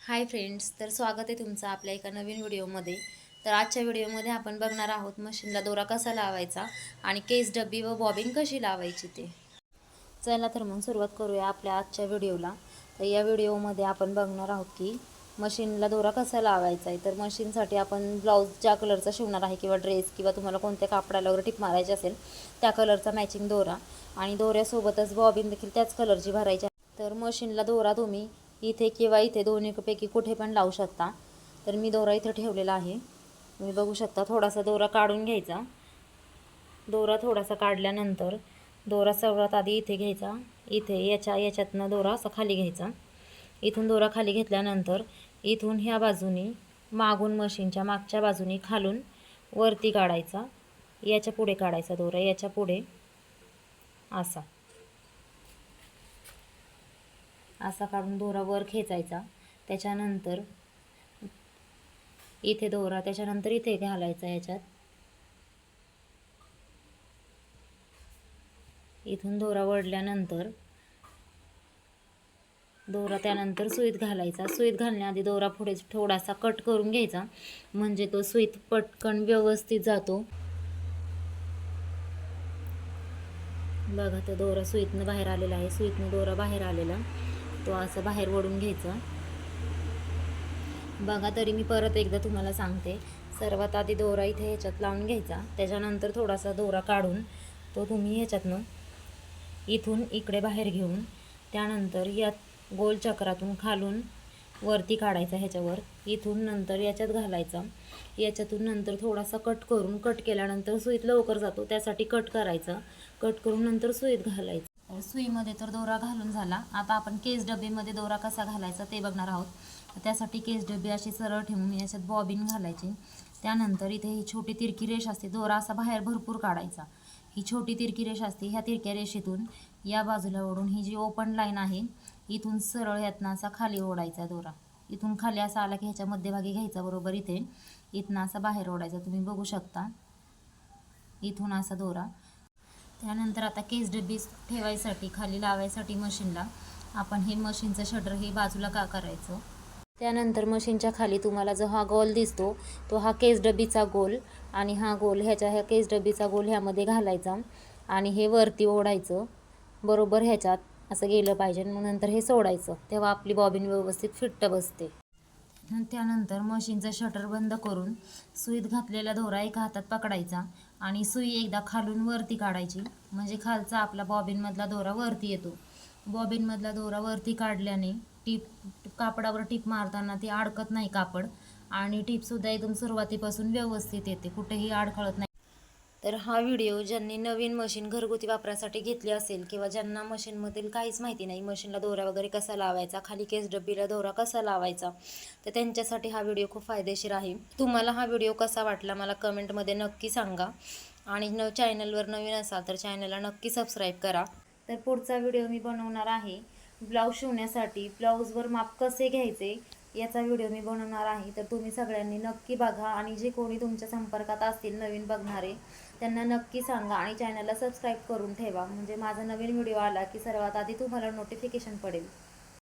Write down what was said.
Hi friends तर स्वागत आहे तुमचं आपल्या एका नवीन व्हिडिओमध्ये. तर आजच्या व्हिडिओमध्ये आपण बघणार आहोत मशीनला दोरा कसा लावायचा आणि केस डब्बी व बॉबिन कशी लावायची ते. चला तर मग सुरुवात करूया आपल्या आजच्या व्हिडिओला. तर या व्हिडिओमध्ये आपण बघणार आहोत की मशीनला दोरा कसा लावायचा आहे. तर मशीनसाठी आपण ब्लाऊज ज्या कलरचा शिवणार आहे किंवा ड्रेस किंवा तुम्हाला कोणत्या कापडाला वगैरे टिप मारायची असेल त्या कलरचा मॅचिंग दोरा. आणि दोऱ्यासोबतच बॉबिन देखील त्याच कलरची भरायची तर मशीनला दोरा तुम्ही इथे किंवा इथे दोन्हीपैकी कुठे पण लावू शकता. तर मी दोरा इथं ठेवलेला आहे. तुम्ही बघू शकता थोडासा दोरा काढून घ्यायचा. दोरा थोडासा काढल्यानंतर दोरा सर्वात आधी इथे घ्यायचा. इथे याच्या याच्यातनं दोरा असा खाली घ्यायचा. इथून दोरा खाली घेतल्यानंतर इथून ह्या बाजूनी मागून मशीनच्या मागच्या बाजूनी खालून वरती काढायचा. याच्यापुढे काढायचा दोरा. याच्यापुढे असा. असा काढून दोरा वर खेचायचा. त्याच्यानंतर इथे दोरा त्याच्यानंतर इथे घालायचा याच्यात इथून दोरा वडल्यानंतर दोरा त्यानंतर सुईत घालायचा. सुईत घालण्याआधी दोरा पुढे थोडासा कट करून घ्यायचा. म्हणजे तो सुईत पटकन व्यवस्थित जातो. बघा तो दोरा सुईतनं बाहेर आलेला आहे. सुईतनं दोरा बाहेर आलेला. तो असं बाहेर ओढून घ्यायचा. बघा तरी मी परत एकदा तुम्हाला सांगते. सर्वात आधी दोरा इथे ह्याच्यात लावून घ्यायचा. त्याच्यानंतर थोडासा दोरा काढून तो तुम्ही ह्याच्यातनं इथून इकडे बाहेर घेऊन त्यानंतर या गोल चक्रातून खालून वरती काढायचा ह्याच्यावर. इथून नंतर याच्यात घालायचा. याच्यातून नंतर थोडासा कट करून कट केल्यानंतर सुईत लवकर जातो. त्यासाठी कट करायचा. कट करून नंतर सुईत घालायचं. सुईमध्ये तर दोरा घालून झाला. आता आपण केस डबेमध्ये दोरा कसा घालायचा ते बघणार आहोत. त्यासाठी केस डबे अशी सरळ ठेवून याच्यात बॉबिन घालायची. त्यानंतर इथे ही छोटी तिरकी रेष असते दोरा असा बाहेर भरपूर काढायचा. ही छोटी तिरकी रेष असते ह्या तिरक्या रेषेतून या बाजूला ओढून ही जी ओपन लाईन आहे इथून सरळ यातनं असा खाली ओढायचा दोरा. इथून खाली असा आला की ह्याच्या मध्यभागी घ्यायचा बरोबर इथे. इथनं असा बाहेर ओढायचा तुम्ही बघू शकता. इथून असा दोरा. त्यानंतर आता केस डबी ठेवायसाठी खाली लावायसाठी मशीनला. आपण हे मशीनचं शटर हे बाजूला का करायचं? त्यानंतर मशीनच्या खाली तुम्हाला जो हा गोल दिसतो तो हा केस डबीचा गोल आणि हा गोल ह्याच्या ह्या केस डबीचा गोल ह्यामध्ये घालायचा आणि हे वरती ओढायचं. बरोबर ह्याच्यात असं गेलं पाहिजे. मग नंतर हे सोडायचं. तेव्हा आपली बॉबिन व्यवस्थित फिट्ट बसते. त्यानंतर मशीनचं शटर बंद करून सुईत घातलेला दोरा एका हातात पकडायचा आणि सुई एकदा खालून वरती काढायची. म्हणजे खालचा आपला बॉबिनमधला दोरा वरती येतो. बॉबिनमधला दोरा वरती काढल्याने टीप कापडावर टीप मारताना ती अडकत नाही कापड आणि टीपसुद्धा एकदम सुरुवातीपासून व्यवस्थित येते. कुठेही अडखळत नाही. तर हा व्हिडिओ ज्यांनी नवीन मशीन घरगुती वापरासाठी घेतली असेल किंवा ज्यांना मशीनमधील काहीच माहिती नाही मशीनला दोरा वगैरे कसा लावायचा खाली केस डब्बीला दोरा कसा लावायचा तर त्यांच्यासाठी हा व्हिडिओ खूप फायदेशीर आहे. तुम्हाला हा व्हिडिओ कसा वाटला मला कमेंटमध्ये नक्की सांगा. आणि न चॅनलवर नवीन असाल तर चॅनलला नक्की सबस्क्राईब करा. तर पुढचा व्हिडिओ मी बनवणार आहे. ब्लाऊज शिवण्यासाठी ब्लाऊजवर माप कसे घ्यायचे याचा व्हिडिओ मी बनवणार आहे. तर तुम्ही सगळ्यांनी नक्की बघा आणि जे कोणी तुमच्या संपर्कात असतील नवीन बघणारे त्यांना नक्की सांगा आणि चॅनलला सबस्क्राईब करून ठेवा. म्हणजे माझा नवीन व्हिडिओ आला की सर्वात आधी तुम्हाला नोटिफिकेशन पडेल.